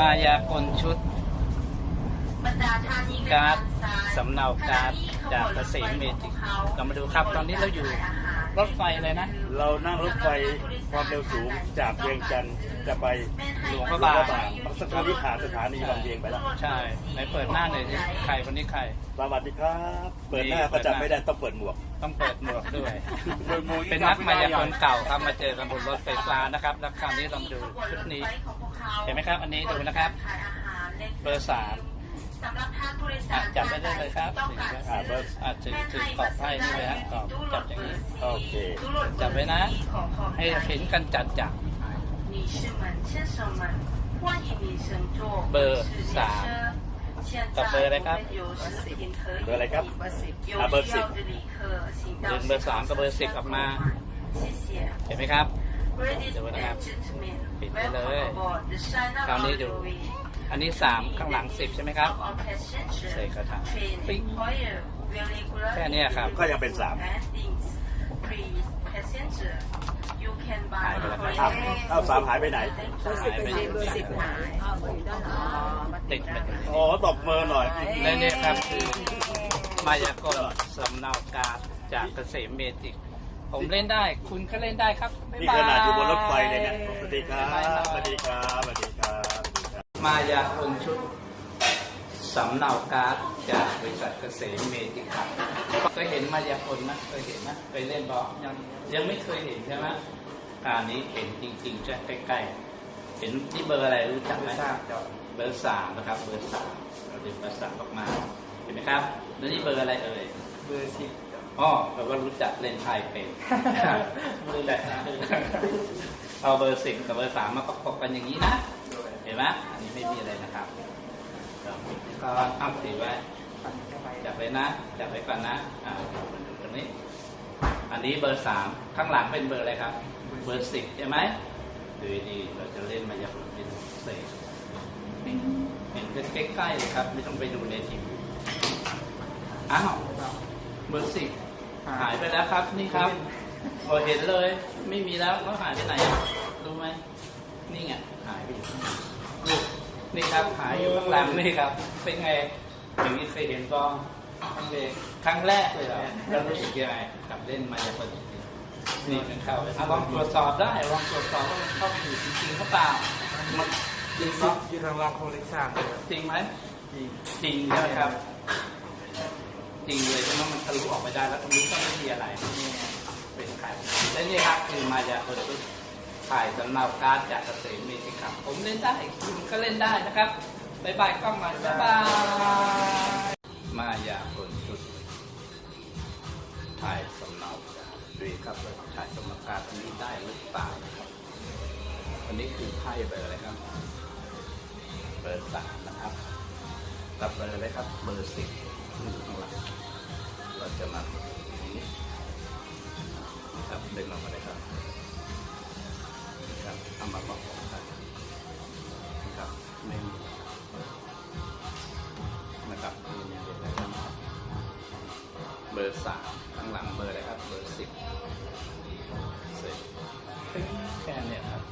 มายากลชุด การ์ดสำเนาการ์ดจากเกษมเมจิกเรามาดูครับ ตอนนี้เราอยู่รถไฟเลยนะ เรานั่งรถไฟความเร็วสูงจากเวียงจันทร์จะไปหลวงพระบางบางสักครั้งที่ผ่านสถานีบางเวียงไปแล้ว ใช่ไหนเปิดหน้าหน่อยสิใครคนนี้ใครสวัสดีครับ เปิดหน้าก็จำไม่ได้ต้องเปิดหมวก ต้องเปิดหมวกด้วย เป็นนักมายากลเก่าครับมาเจอกันบนรถไฟฟ้านะครับ แล้วคราวนี้ลองดูชุดนี้ เห็นไหมครับ อันนี้ดูนะครับ เบอร์สาม จับท่จับได้เลยครับต้องการซื้ออาจจะถึงขอบไพ่นี่เลยฮะขบจับอย่างนี้โอเคจับไว้นะ ให้เห็นกันจัดจับเบอร์สามกับเบอร์อะไรครับ เบอร์อะไรครับเบอร์สิบดึงเบอร์สามกับเบอร์สิบออกมา เห็นไหมครับเดี๋ยวนะครับปิดไปเลย คราวนี้ดู อันนี้สามข้างหลังสิบใช่ไหมครับ Of our passenger ใส่กระถาง train ปิ๊ง require regular แค่เนี้ยครับ ก็ยังเป็นสาม landings. Please, passenger, you can หาย buy ไปแล้ว for ครับอ้าวสามหายไปไหน หายไปอยู่ที่ติดไปอยู่อ๋อตบมือหน่อยและเนี่ยครับคือมายากลสำเนาการดจากเกษมเมจิก ผมเล่นได้ คุณก็เล่นได้ครับบ๊ายนี่บายขนาดอยู่บนรถไฟเลยเนี่ยสวัสดีครับสวัสดีครับสวัสดีครับสวัสดีครับ มายากลชุดสำเนาการ์ดจากบริษัทเกษมเมจิกครับเคยเห็นมายากลนะเคยเห็นนะเคยเล่นบอลยังยังไม่เคยเห็นใช่ไหมอันนี้เห็นจริงๆจะใกล้ๆเห็นที่เบอร์อะไรรู้จักไหมเบอร์สามนะครับ เบอร์สามเราดึงเบอร์สามออกมาเห็นไหมครับ แล้วนี่เบอร์อะไรเอ่ยเบอร์สิบอ๋อแปลว่ารู้จักเล่นไพ่เป็นมือแหละเอาเบอร์สิบกับเบอร์สามมาประกบกันอย่างนี้นะ เห็นไหมอันนี้ไม่มีอะไรนะครับก็อัพสีไว้ปั่นเข้าไปจับไว้นะจับไว้ก่อนนะอ่าตรงนี้ อันนี้เบอร์สามข้างหลังเป็นเบอร์อะไรครับ เบอร์สิบใช่ไหมดูดีๆเราจะเล่นมายากลเป็นเศษเห็นใกล้ๆเลยครับ ไม่ต้องไปดูในทีวีอ้าวเบอร์สิบหายไปแล้วครับ นี่ครับพอเห็นเลย ไม่มีแล้วแล้วหายไปไหนอะรู้ไหม นี่ไงหายไปอยู่ข้างหลังลูกนี่ครับหายอยู่ข้างหลังนี่ครับ เป็นไงอย่างนี้เคยเห็นกองครั้งแรกครั้งแรกเลยเหรอแล้วรู้สึกยังไงกับเล่นมายากลจริงๆนี่มันเข้าไปอะลองตรวจสอบได้ลองตรวจสอบว่ามันเข้าไปอยู่จริงๆหรือเปล่ามันจริงก็เนาะยืนรางวัลโคเล็กชันเลยครับจริงไหมจริงจริงใช่ไหมครับ จริงเลยใช่ไหมมันทะลุออกไปได้แล้วตรงนี้ก็ไม่มีอะไรเป็นใครและนี่ครับคือมายาคนชุด ถ่ายสำเนาการ์ดจากเกษมมีสิครับ ผมเล่นได้คุณก็เล่นได้นะครับบายบายกล้องมาบ๊ายบายมายาคนชุดถ่ายสำเนาการ์ดดูครับว่าถ่ายสำเนาการ์ดอันนี้ได้หรือเปล่านะครับอันนี้คือไพ่เบอร์อะไรครับเบอร์สามนะครับรับเบอร์เลยครับเบอร์สิบอยู่ข้างหลังเราจะมาตรงนี้นะครับดึงออกมาเลยครับนะครับ ข้างหลังเบอร์อะไรครับเบอร์สิบสิบแค่นี้ครับ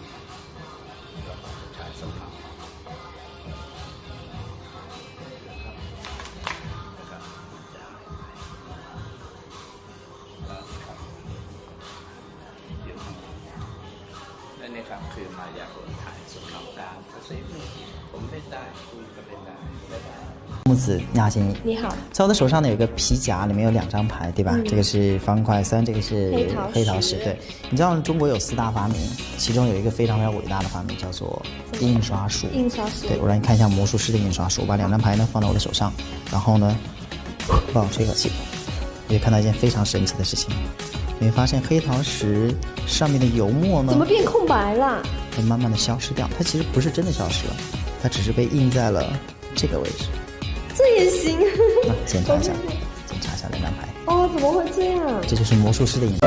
ครับคือมายากลถ่ายสำเนาการเกษตรผมเล่นได้คุณก็เล่นได้ได้ได้ 木子，你好，先生。你好，在我的手上呢有一个皮夹，里面有两张牌，对吧？这个是方块三，这个是黑桃黑桃十十。对，你知道中国有四大发明，其中有一个非常非常伟大的发明，叫做印刷术。印刷术对，我让你看一下魔术师的印刷术。我把两张牌呢放到我的手上，然后呢，帮我吹口气，你会看到一件非常神奇的事情。 你会发现黑糖石上面的油墨呢怎么变空白了？会慢慢的消失掉，它其实不是真的消失了，它只是被印在了这个位置。这也行？那检查一下，检查一下两张牌，哦，怎么会这样？这就是魔术师的影。